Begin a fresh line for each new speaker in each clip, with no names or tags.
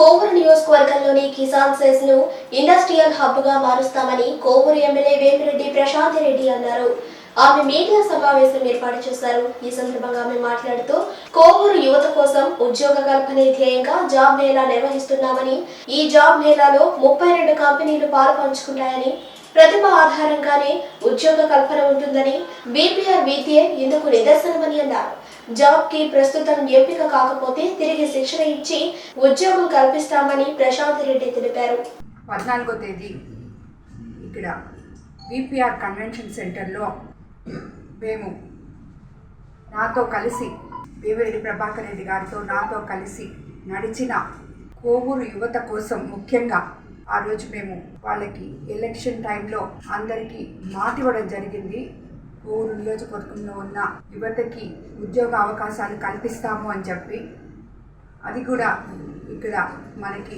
కోవూరు నియోజకవర్గంలోని కిసాన్ సెస్ను ఇండస్ట్రియల్ హబ్గా మారుస్తామని కోవూరు ఎమ్మెల్యే వేమిరెడ్డి ప్రశాంత్ రెడ్డి అన్నారు. ఆమె మీడియా సమావేశం ఏర్పాటు చేశారు. ఈ సందర్భంగా ఆమె మాట్లాడుతూ కోవూరు యువత కోసం ఉద్యోగ కల్పనే ధ్యేయంగా జాబ్ మేళా నిర్వహిస్తున్నామని ఈ జాబ్ మేళాలో ముప్పై రెండు కంపెనీలు పాలు పంచుకుంటాయని ప్రతిభ ఆధారంగానే ఉద్యోగ కల్పన ఉంటుందని బీపీఆర్ విద్యే ఇందుకు నిదర్శనమని అన్నారు. జాబ్కి ప్రస్తుతం ఎంపిక కాకపోతే తిరిగి శిక్షణ ఇచ్చి ఉద్యోగం కల్పిస్తామని ప్రశాంత్ రెడ్డి తెలిపారు.
పద్నాలుగో తేదీ ఇక్కడ బీపీఆర్ కన్వెన్షన్ సెంటర్లో మేము నాతో కలిసి భీమిరెడ్డి ప్రభాకర్ రెడ్డి గారితో నాతో కలిసి నడిచిన కోవూరు యువత కోసం ముఖ్యంగా ఆ రోజు మేము వాళ్ళకి ఎలక్షన్ టైంలో అందరికీ మాటివ్వడం జరిగింది. ఊరు నియోజకవర్గంలో ఉన్న యువతకి ఉద్యోగ అవకాశాలు కల్పిస్తాము అని చెప్పి. అది కూడా ఇక్కడ మనకి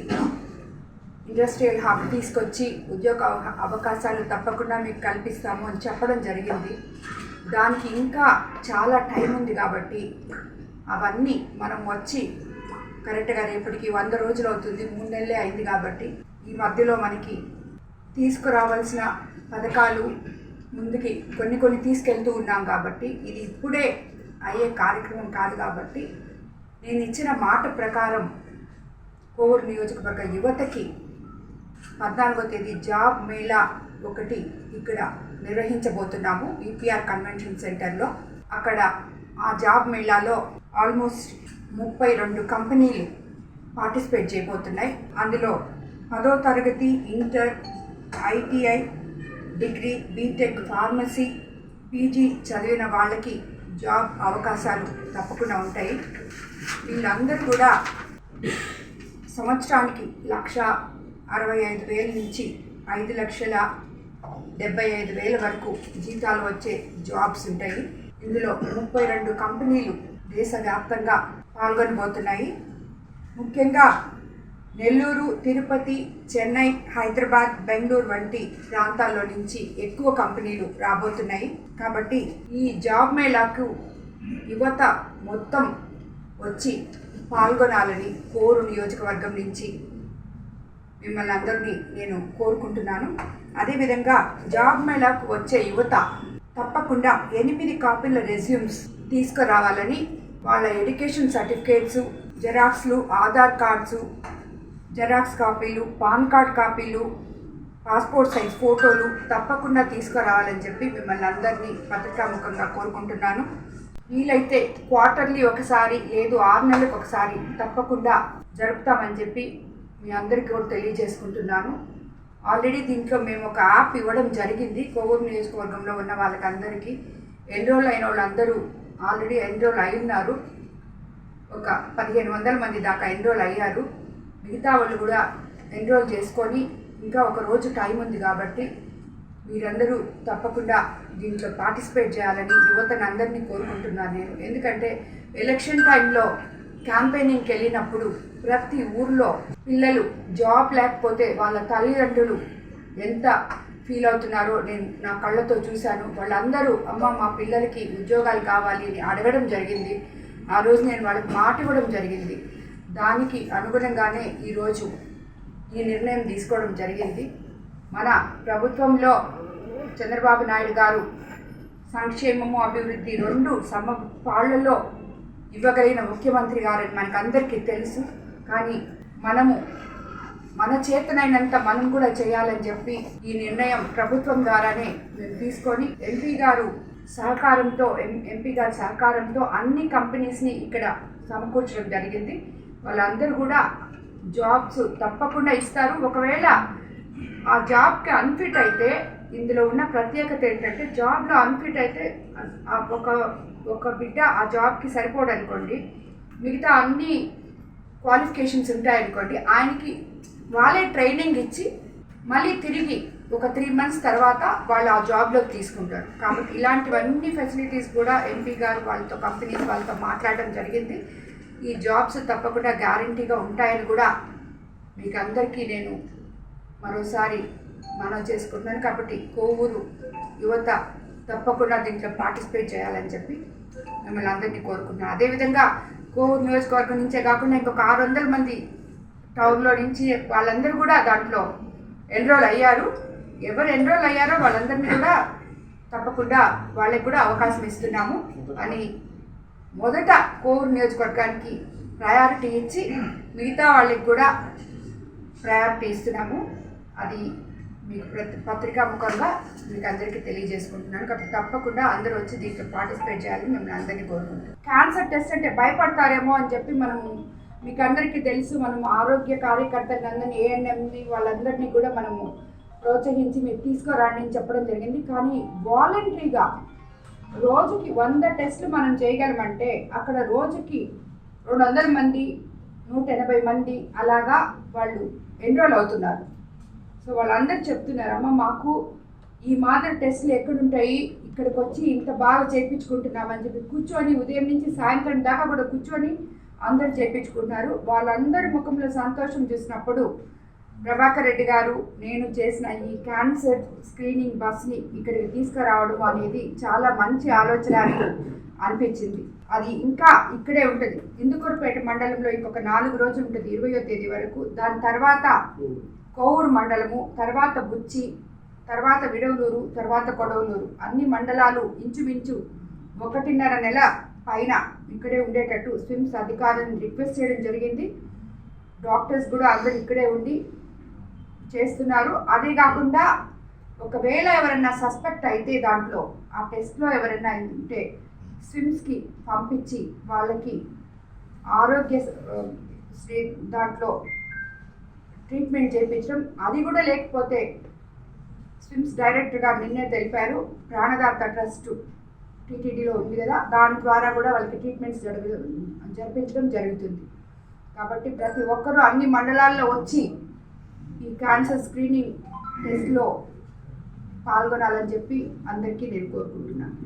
ఇండస్ట్రియల్ హబ్ తీసుకొచ్చి ఉద్యోగ అవకాశాలు తప్పకుండా మీకు కల్పిస్తాము అని చెప్పడం జరిగింది. దానికి ఇంకా చాలా టైం ఉంది కాబట్టి అవన్నీ మనం వచ్చి కరెక్ట్గా రేపటికి వంద రోజులు అవుతుంది మూడు నెలలే అయింది కాబట్టి ఈ మధ్యలో మనకి తీసుకురావాల్సిన పథకాలు ముందుకి కొన్ని కొన్ని తీసుకెళ్తూ ఉన్నాం కాబట్టి ఇది ఇప్పుడే అయ్యే కార్యక్రమం కాదు కాబట్టి నేను ఇచ్చిన మాట ప్రకారం కోవూరు నియోజకవర్గ యువతకి పద్నాలుగో తేదీ జాబ్ మేళా ఒకటి ఇక్కడ నిర్వహించబోతున్నాము ఈపీఆర్ కన్వెన్షన్ సెంటర్లో. అక్కడ ఆ జాబ్ మేళాలో ఆల్మోస్ట్ ముప్పై రెండు కంపెనీలు పార్టిసిపేట్ చేయబోతున్నాయి. అందులో పదో తరగతి inter ITI degree BTech pharmacy PG చదివిన వాళ్ళకి జాబ్ అవకాశాలు తప్పకుండా ఉంటాయి. వీళ్ళందరూ కూడా సంవత్సరానికి లక్ష అరవై ఐదు వేల నుంచి ఐదు లక్షల డెబ్బై ఐదు వేల వరకు జీతాలు వచ్చే జాబ్స్ ఉంటాయి. ఇందులో ముప్పై రెండు కంపెనీలు దేశవ్యాప్తంగా పాల్గొనబోతున్నాయి. ముఖ్యంగా నెల్లూరు తిరుపతి చెన్నై హైదరాబాద్ బెంగళూరు వంటి ప్రాంతాల్లో నుంచి ఎక్కువ కంపెనీలు రాబోతున్నాయి. కాబట్టి ఈ జాబ్ మేళాకు యువత మొత్తం వచ్చి పాల్గొనాలని కోరు నియోజకవర్గం నుంచి మిమ్మల్ని అందరినీ నేను కోరుకుంటున్నాను. అదేవిధంగా జాబ్ మేళాకు వచ్చే యువత తప్పకుండా ఎనిమిది కాపీల రెజ్యూమ్స్ తీసుకురావాలని వాళ్ళ ఎడ్యుకేషన్ సర్టిఫికేట్స్ జెరాక్స్లు ఆధార్ కార్డ్స్ జెరాక్స్ కాపీలు పాన్ కార్డ్ కాపీలు పాస్పోర్ట్ సైజ్ ఫోటోలు తప్పకుండా తీసుకురావాలని చెప్పి మిమ్మల్ని అందరినీ పత్రికాముఖంగా కోరుకుంటున్నాను. వీలైతే క్వార్టర్లీ ఒకసారి లేదు ఆరు నెలలకు ఒకసారి తప్పకుండా జరుపుతామని చెప్పి మీ అందరికీ కూడా తెలియజేసుకుంటున్నాను. ఆల్రెడీ దీంట్లో మేము ఒక యాప్ ఇవ్వడం జరిగింది. కోవూరు నియోజకవర్గంలో ఉన్న వాళ్ళకందరికీ ఎన్రోల్ అయిన వాళ్ళందరూ ఆల్రెడీ ఎన్రోల్ అయి ఉన్నారు? ఒక పదిహేను వందల మంది దాకా ఎన్రోల్ అయ్యారు? మిగతా వాళ్ళు కూడా ఎన్రోల్ చేసుకొని ఇంకా ఒక రోజు టైం ఉంది కాబట్టి మీరందరూ తప్పకుండా దీంట్లో పార్టిసిపేట్ చేయాలని యువతను అందరినీ కోరుకుంటున్నాను నేను. ఎందుకంటే ఎలక్షన్ టైంలో క్యాంపెయినింగ్కి వెళ్ళినప్పుడు ప్రతి ఊర్లో పిల్లలు జాబ్ లేకపోతే వాళ్ళ తల్లిదండ్రులు ఎంత ఫీల్ అవుతున్నారో నేను నా కళ్ళతో చూశాను. వాళ్ళందరూ అమ్మ మా పిల్లలకి ఉద్యోగాలు కావాలి అని అడగడం జరిగింది. ఆ రోజు నేను వాళ్ళకి మాట ఇవ్వడం జరిగింది. దానికి అనుగుణంగానే ఈరోజు ఈ నిర్ణయం తీసుకోవడం జరిగింది. మన ప్రభుత్వంలో చంద్రబాబు నాయుడు గారు సంక్షేమము అభివృద్ధి రెండు సమ పాళ్ళలో ఇవ్వగలిగిన ముఖ్యమంత్రి గారని మనకందరికీ తెలుసు. కానీ మనము మన చేతనైనంత మనం కూడా చేయాలని చెప్పి ఈ నిర్ణయం ప్రభుత్వం ద్వారానే మేము తీసుకొని ఎంపీ గారు సహకారంతో ఎం- ఎంపీ గారి సహకారంతో అన్ని కంపెనీస్ని ఇక్కడ సమకూర్చడం జరిగింది. వాళ్ళందరూ కూడా జాబ్స్ తప్పకుండా ఇస్తారు. ఒకవేళ ఆ జాబ్కి అన్ఫిట్ అయితే ఇందులో ఉన్న ప్రత్యేకత ఏంటంటే జాబ్లో అన్ఫిట్ అయితే ఒక ఒక బిడ్డ ఆ జాబ్కి సరిపోడు అనుకోండి. మిగతా అన్ని క్వాలిఫికేషన్స్ ఉంటాయనుకోండి ఆయనకి వాళ్ళే ట్రైనింగ్ ఇచ్చి మళ్ళీ తిరిగి ఒక త్రీ మంత్స్ తర్వాత వాళ్ళు ఆ జాబ్లోకి తీసుకుంటారు. కాబట్టి ఇలాంటివన్నీ ఫెసిలిటీస్ కూడా ఎంపీ గారు వాళ్ళతో కంపెనీస్ వాళ్ళతో మాట్లాడడం జరిగింది. ఈ జాబ్స్ తప్పకుండా గ్యారంటీగా ఉంటాయని కూడా మీకు అందరికీ నేను మరోసారి మనవి చేసుకుంటున్నాను. కాబట్టి కోవూరు యువత తప్పకుండా దీంట్లో పార్టిసిపేట్ చేయాలని చెప్పి మిమ్మల్ని అందరినీ కోరుకుంటున్నాను. అదేవిధంగా కోవూరు నియోజకవర్గం నుంచే కాకుండా ఇంకొక ఆరు వందల మంది టౌన్లో నుంచి వాళ్ళందరూ కూడా దాంట్లో ఎన్రోల్ అయ్యారు. ఎవరు ఎన్రోల్ అయ్యారో వాళ్ళందరినీ కూడా తప్పకుండా వాళ్ళకి కూడా అవకాశం ఇస్తున్నాము అని మొదట కోవూరు నియోజకవర్గానికి ప్రయారిటీ ఇచ్చి మిగతా వాళ్ళకి కూడా ప్రయారిటీ ఇస్తున్నాము. అది మీకు ప్రతి పత్రికా ముఖంగా మీకు అందరికీ తెలియజేసుకుంటున్నాను. కాబట్టి తప్పకుండా అందరూ వచ్చి దీంట్లో పార్టిసిపేట్ చేయాలని మిమ్మల్ని అందరినీ కోరుకుంటున్నాం. క్యాన్సర్ టెస్ట్ అంటే భయపడతారేమో అని చెప్పి మనం మీకు అందరికీ తెలుసు. మనము ఆరోగ్య కార్యకర్తలను అందరినీ ఏఎన్ఎంని వాళ్ళందరినీ కూడా మనము ప్రోత్సహించి మీరు తీసుకురండి అని చెప్పడం జరిగింది. కానీ వాలంటరీగా రోజుకి వంద టెస్టులు మనం చేయగలమంటే అక్కడ రోజుకి రెండు వందల మంది నూట ఎనభై మంది అలాగా వాళ్ళు ఎన్రోల్ అవుతున్నారు. సో వాళ్ళందరూ చెప్తున్నారు అమ్మ మాకు ఈ మాదిరి టెస్టులు ఎక్కడుంటాయి? ఇక్కడికి వచ్చి ఇంత బాగా చేయించుకుంటున్నామని చెప్పి కూర్చొని ఉదయం నుంచి సాయంత్రం దాకా కూడా కూర్చొని అందరు చేయించుకుంటున్నారు వాళ్ళందరి ముఖంలో సంతోషం చూసినప్పుడు ప్రభాకర్ రెడ్డి గారు నేను చేసిన ఈ క్యాన్సర్ స్క్రీనింగ్ బస్ని ఇక్కడికి తీసుకురావడం అనేది చాలా మంచి ఆలోచన అనిపించింది. అది ఇంకా ఇక్కడే ఉంటుంది. ఇందుకూరుపేట మండలంలో ఇంకొక నాలుగు రోజులు ఉంటుంది ఇరవయో తేదీ వరకు. దాని తర్వాత కోవూరు మండలము తర్వాత బుచ్చి తర్వాత విడవలూరు తర్వాత కొడవలూరు. అన్ని మండలాలు ఇంచుమించు ఒకటిన్నర నెల పైన ఇక్కడే ఉండేటట్టు స్విమ్స్ అధికారులను రిక్వెస్ట్ చేయడం జరిగింది. డాక్టర్స్ కూడా అందరు ఇక్కడే ఉండి చేస్తున్నారు. అదే కాకుండా ఒకవేళ ఎవరైనా సస్పెక్ట్ అయితే దాంట్లో ఆ టెస్ట్లో ఎవరైనా ఉంటే స్విమ్స్కి పంపించి వాళ్ళకి ఆరోగ్య శ్రీ దాంట్లో ట్రీట్మెంట్ చేయించడం అది కూడా లేకపోతే స్విమ్స్ డైరెక్టర్గా నిన్నే తెలిపారు. ప్రాణదాత ట్రస్ట్ టీటీడీలో ఉంది కదా దాని ద్వారా కూడా వాళ్ళకి ట్రీట్మెంట్స్ జరుగు జరిపించడం జరుగుతుంది. కాబట్టి ప్రతి ఒక్కరూ అన్ని మండలాల్లో వచ్చి ఈ క్యాన్సర్ స్క్రీనింగ్ టెస్ట్లో పాల్గొనాలని చెప్పి అందరికీ నేను కోరుకుంటున్నాను.